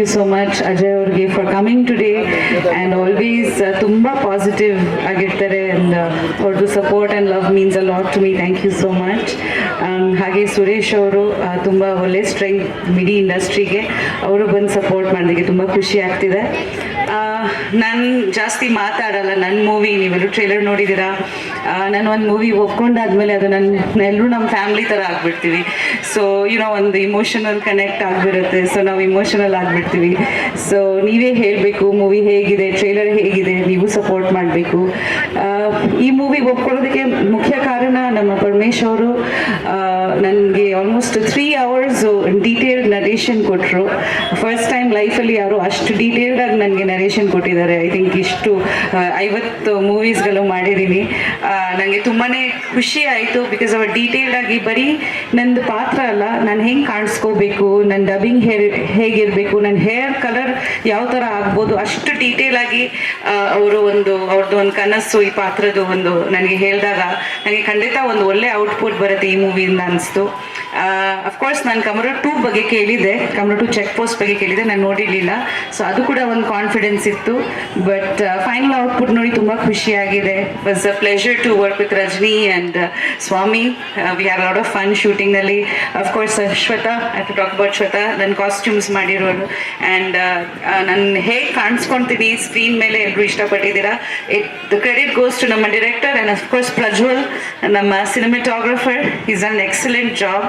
You so much Ajay ಅವ್ರಿಗೆ for coming today and always ತುಂಬ positive ಆಗಿರ್ತಾರೆ ಆ್ಯಂಡ್ ಅವ್ರದ್ದು support and love means a lot to me thank you so much ಹಾಗೆ ಸುರೇಶ್ ಅವರು ತುಂಬ ಒಳ್ಳೆ ಸ್ಟ್ರೆಂಗ್ ಮಿಡಿ ಇಂಡಸ್ಟ್ರಿಗೆ ಅವರು ಬಂದು ಸಪೋರ್ಟ್ ಮಾಡೋದಕ್ಕೆ ತುಂಬ ಖುಷಿ ಆಗ್ತಿದೆ. ನಾನು ಜಾಸ್ತಿ ಮಾತಾಡಲ್ಲ ನನ್ನ ಮೂವಿ ನೀವೆಲ್ಲರೂ ಟ್ರೇಲರ್ ನೋಡಿದ್ದೀರಾ? ನಾನು ಒಂದು ಮೂವಿ ಒಪ್ಕೊಂಡಾದ್ಮೇಲೆ ಅದು ನನ್ನ ಎಲ್ಲರೂ ನಮ್ಮ ಫ್ಯಾಮ್ಲಿ ಥರ ಆಗ್ಬಿಡ್ತೀವಿ. ಸೊ ಏನೋ ಒಂದು ಇಮೋಷನಲ್ ಕನೆಕ್ಟ್ ಆಗಿಬಿಡುತ್ತೆ. ಸೊ ನಾವು ಇಮೋಷನಲ್ ಆಗಿಬಿಡ್ತೀವಿ. ಸೊ ನೀವೇ ಹೇಳಬೇಕು ಮೂವಿ ಹೇಗಿದೆ ಟ್ರೇಲರ್ ಹೇಗಿದೆ, ನೀವು ಸಪೋರ್ಟ್ ಮಾಡಬೇಕು. ಈ ಮೂವಿ ಒಪ್ಕೊಳ್ಳೋದಕ್ಕೆ ಮುಖ್ಯ ಕಾರಣ ನಮ್ಮ ಪರಮೇಶ್ ಅವರು ನನಗೆ almost three hours detailed narration ಕೊಟ್ಟರು ಫಸ್ಟ್ ಟೈಮ್ ಲೈಫಲ್ಲಿ ಯಾರು ಅಷ್ಟು ಡೀಟೇಲ್ಡ್ ಆಗಿ ನನಗೆ ನರೇಷನ್ ಕೊಟ್ಟಿದ್ದಾರೆ. ಐ ಥಿಂಕ್ ಇಷ್ಟು ಐವತ್ತು ಮೂವೀಸ್ಗಳು ಮಾಡಿದ್ದೀನಿ ನನಗೆ ತುಂಬಾ ಖುಷಿ ಆಯಿತು ಬಿಕಾಸ್ ಅವ್ರು ಡೀಟೇಲ್ಡ್ ಆಗಿ ಬರೀ ನಂದು ಪಾತ್ರ ಅಲ್ಲ, ನಾನು ಹೆಂಗೆ ಕಾಣಿಸ್ಕೋಬೇಕು ನನ್ನ ಡಬ್ಬಿಂಗ್ ಹೇರ್, ಹೇಗಿರಬೇಕು ನನ್ನ ಹೇರ್ ಕಲರ್ ಯಾವ ಥರ ಆಗ್ಬೋದು, ಅಷ್ಟು ಡೀಟೇಲ್ ಆಗಿ ಅವರು ಒಂದು ಅವ್ರದ್ದು ಒಂದು ಕನಸು ಈ ಪಾತ್ರದ ಒಂದು ನನಗೆ ಹೇಳಿದಾಗ ನನಗೆ ಖಂಡಿತ ಒಂದು ಒಳ್ಳೆ ಔಟ್ಪುಟ್ ಬರುತ್ತೆ ಈ ಮೂವಿಯಿಂದ ಅನಿಸ್ತು. ಅಫ್ಕೋರ್ಸ್ ನಾನು ಕಮರ ಟೂ ಬಗ್ಗೆ ಕೇಳಿದೆ ಕಮರ ಟು ಚೆಕ್ ಪೋಸ್ಟ್ ಬಗ್ಗೆ ಕೇಳಿದೆ ನಾನು ನೋಡಿರಲಿಲ್ಲ. ಸೊ ಅದು ಕೂಡ ಒಂದು ಕಾನ್ಫಿಡೆನ್ಸ್ ಇತ್ತು. ಬಟ್ ಫೈನಲ್ ಔಟ್ಪುಟ್ ನೋಡಿ ತುಂಬ ಖುಷಿಯಾಗಿದೆ. Was a pleasure to work with Rajani and Swami we are lot of fun ಶೂಟಿಂಗ್ನಲ್ಲಿ of course Shweta I to talk about Shweta ನನ್ನ ಕಾಸ್ಟ್ಯೂಮ್ಸ್ ಮಾಡಿರೋರು. ಆ್ಯಂಡ್ ನಾನು ಹೇಗೆ ಕಾಣಿಸ್ಕೊಳ್ತೀನಿ ಸ್ಕ್ರೀನ್ ಮೇಲೆ ಎಲ್ಲರೂ ಇಷ್ಟಪಟ್ಟಿದ್ದೀರಾ? It the credit goes to ನಮ್ಮ director and of course Prajwal ನಮ್ಮ cinematographer is an excellent job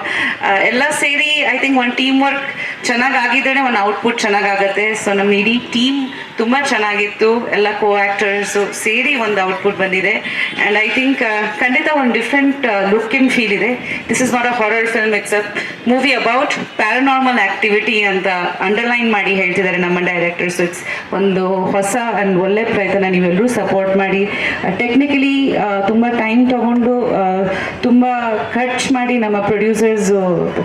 ಎಲ್ಲ ಸೇರಿ ಐ ಥಿಂಕ್ ಒಂದು ಟೀಮ್ ವರ್ಕ್ ಚೆನ್ನಾಗಾಗಿದ್ದರೆ ಒಂದು ಔಟ್ಪುಟ್ ಚೆನ್ನಾಗಾಗತ್ತೆ. ಸೊ ನಮ್ಮ ಇಡೀ ಟೀಮ್ ತುಂಬ ಚೆನ್ನಾಗಿತ್ತು. ಎಲ್ಲ ಕೋ ಆ್ಯಕ್ಟರ್ಸು ಸೇರಿ ಒಂದು ಔಟ್ಪುಟ್ ಬಂದಿದೆ. ಆ್ಯಂಡ್ ಐ ಥಿಂಕ್ ಖಂಡಿತ ಒಂದು ಡಿಫ್ರೆಂಟ್ ಲುಕ್ ಇನ್ ಫೀಲ್ ಇದೆ. This is not a horror film it's a movie about paranormal activity ಅಂತ ಅಂಡರ್ಲೈನ್ ಮಾಡಿ ಹೇಳ್ತಿದ್ದಾರೆ ನಮ್ಮ ಡೈರೆಕ್ಟರ್ಸ್ ಇಟ್ಸ್ ಒಂದು ಹೊಸ ಆ್ಯಂಡ್ ಒಳ್ಳೆ ಪ್ರಯತ್ನ ನೀವೆಲ್ಲರೂ ಸಪೋರ್ಟ್ ಮಾಡಿ. ಟೆಕ್ನಿಕಲಿ ತುಂಬ ಟೈಮ್ ತಗೊಂಡು ಮಾಡಿ ನಮ್ಮ ಪ್ರೊಡ್ಯೂಸರ್ಸ್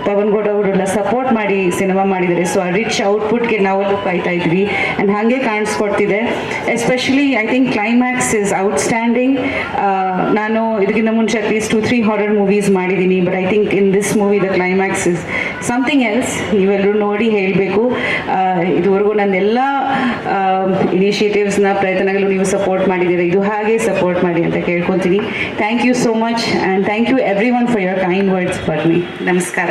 ಪವನ್ ಗೌಡ ಅವರೆಲ್ಲ ಸಪೋರ್ಟ್ ಮಾಡಿ ಸಿನಿಮಾ ಮಾಡಿದ್ದಾರೆ. ಸೊ ಆ ರಿಚ್ ಔಟ್ಪುಟ್ಗೆ ನಾವೆಲ್ಲೂ ಕಾಯ್ತಾ ಇದ್ವಿ. ಆ್ಯಂಡ್ ಹಾಗೆ ಕಾಣಿಸ್ಕೊಡ್ತಿದೆ. Especially I think climax is outstanding ನಾನು ಇದಕ್ಕಿಂತ ಮುಂಚೆ at least two three horror movies ಮಾಡಿದ್ದೀನಿ. But I think in this movie the climax is something else ನೀವೆಲ್ಲರೂ ನೋಡಿ ಹೇಳಬೇಕು. ಇದುವರೆಗೂ ನನ್ನೆಲ್ಲ ಇನಿಷಿಯೇಟಿವ್ಸ್ನ ಪ್ರಯತ್ನಗಳು ನೀವು ಸಪೋರ್ಟ್ ಮಾಡಿದ್ದೀರಾ? ಇದು ಹಾಗೆ ಸಪೋರ್ಟ್ ಮಾಡಿ ಅಂತ ಕೇಳ್ಕೊತೀನಿ. Thank you so much and thank you everyone for your kind words for me ನಮಸ್ಕಾರ.